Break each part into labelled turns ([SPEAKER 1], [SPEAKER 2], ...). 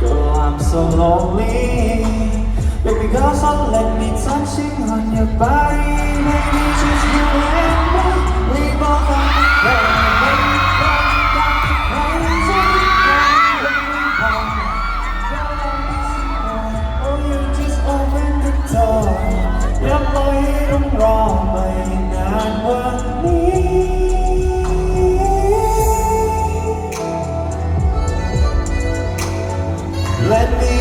[SPEAKER 1] Girl, I'm so lonely. Baby girl, so let me touch you on your body. Maybe just Let me,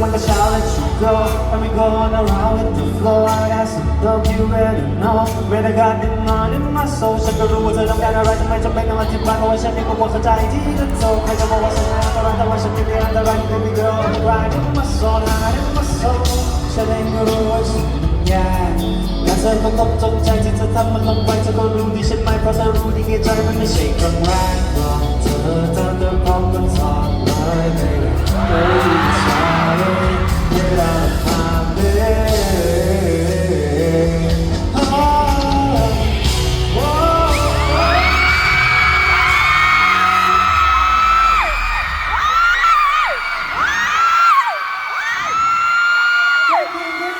[SPEAKER 1] เป็นอะไรมันก็เช้า let you go and we going around with the flow I got some love you better know When I got the money in my soul ฉันก็รู้ว่าเธอต้องการอะไรทำไมจำเป็นต้องอธิบายเพราะว่าฉันเองก็บอกเข้าใจที่เธอโทรใครจะบอกว่าฉันอันตรายแต่ว่าฉันไม่ได้อันตราย baby girl right in my soul right in my soul ฉันเองก็รู้ว่าฉันยากแต่เธอก็ต้องจงใจที่เธอทำมันลงไปเธอก็รู้ดีใช่ไหมเพราะเธอรู้ดีแก่ใจมันไม่ใช่ครั้งแรก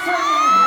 [SPEAKER 1] Flamengo!